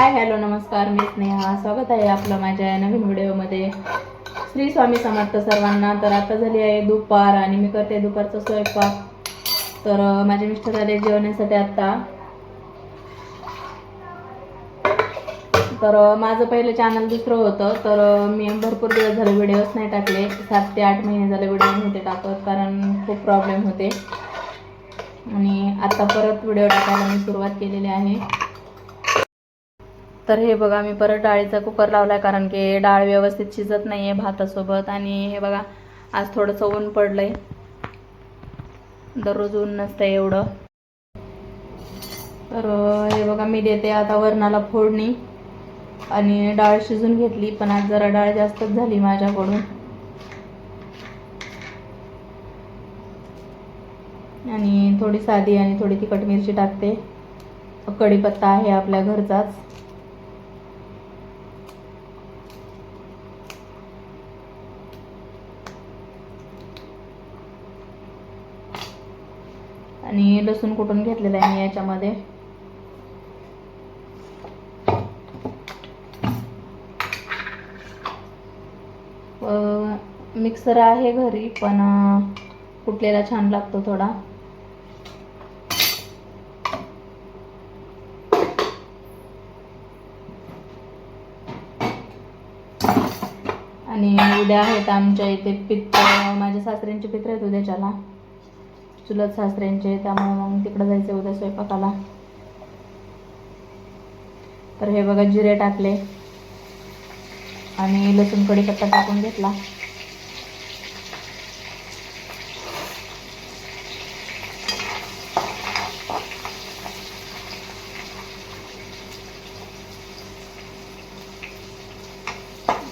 Hi hello नमस्कार मी स्नेहा. स्वागत आहे आपलं माझ्या नवीन व्हिडिओमध्ये. श्री स्वामी समर्थ सर्वांना. तर आता झाली आहे दुपार आणि मी करते दुपारचा स्वयंपाक. तर माझे मिस्टर आले जेवण्यासाठी आत्ता. तर माझं पहिलं चॅनल दुसरं होतं. तर मी भरपूर दिवस झाले व्हिडिओज नाही टाकले. सात ते आठ महिने झाले व्हिडिओ नव्हते टाकत कारण खूप प्रॉब्लेम होते. आणि आता परत व्हिडिओ टाकायला मी सुरुवात केलेली आहे. तर हे बघा मी परत डाळीचा कुकर लावला आहे कारण की डाळ व्यवस्थित शिजत नाही आहे भातासोबत आणि हे बघा आज थोडंसं ऊन पडलं आहे दररोज ऊन नसतं एवढं. तर हे बघा मी देते आता वरणाला फोडणी आणि डाळ शिजून घेतली पण आज जरा डाळ जास्तच झाली माझ्याकडून. आणि थोडी साधी आणि थोडी तिखट मिरची टाकते. कढीपत्ता आहे आपल्या घरचाच. आणि लसूण कुटून घेतलेलं आहे मी याच्यामध्ये. मिक्सर आहे घरी पण कुटलेला छान लागतो थोडा. आणि उद्या आहेत आमच्या इथे पित्र माझ्या सासऱ्यांचे पित्र आहेत उद्याच्याला. चुलत सासऱ्यांचे त्यामुळे मग तिकडं जायचं उद्या स्वयंपाकाला. तर हे बघा जिरे टाकले. आणि लसूण कढीपत्ता टाकून घेतला.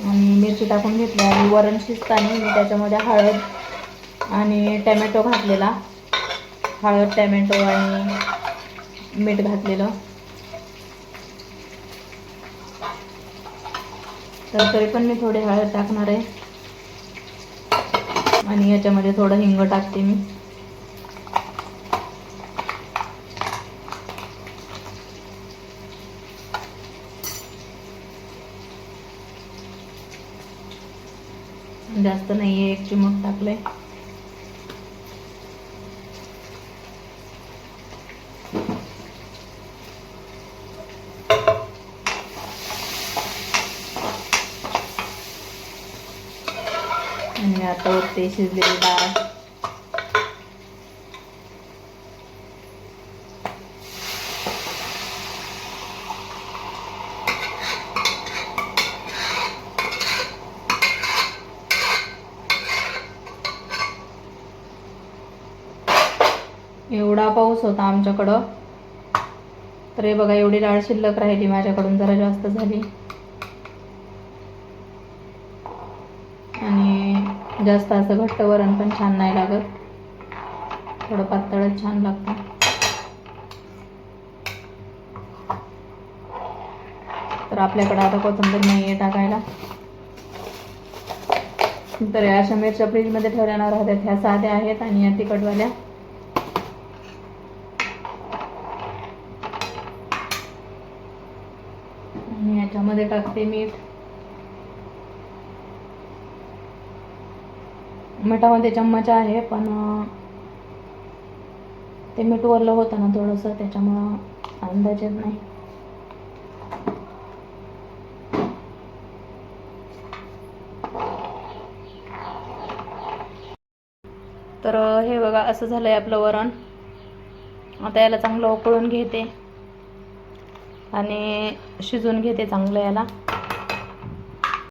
आणि मिरची टाकून घेतली. आणि वरण शिजताना मी त्याच्यामध्ये हळद आणि टॅमॅटो घातलेला. हळद टॅमॅटो आणि मीठ घातलेलं. तर तरी पण मी थोडे हळद टाकणार आहे. आणि याच्यामध्ये थोडं हिंग टाकते मी. जास्त नाही आहे एक चिमक टाकले आणि आता वरती शिजलेली डाळ. एवढा पाऊस होता आमच्याकडं. तर हे बघा एवढी डाळ शिल्लक राहिली माझ्याकडून जरा जास्त झाली आणि जास्त असं घट्ट वरण पण छान नाही लागत. थोडं पातळच छान लागतं. तर आपल्याकडं आता कोथिंबीर नाही आहे टाकायला. तर या अशा मिरच्या फ्रीजमध्ये ठेवल्या राहतात. ह्या साध्या आहेत आणि या तिखटवाल्या. याच्यामध्ये टाकते मीठ. मिठामध्ये चम्मच आहे पण ते मीठ वरलं होतं ना थोडंसं त्याच्यामुळं अंदाज येत नाही. तर हे बघा असं झालंय आपलं वरण. आता याला चांगलं उकळून घेते. आणि शिजून घेते चांगलं याला.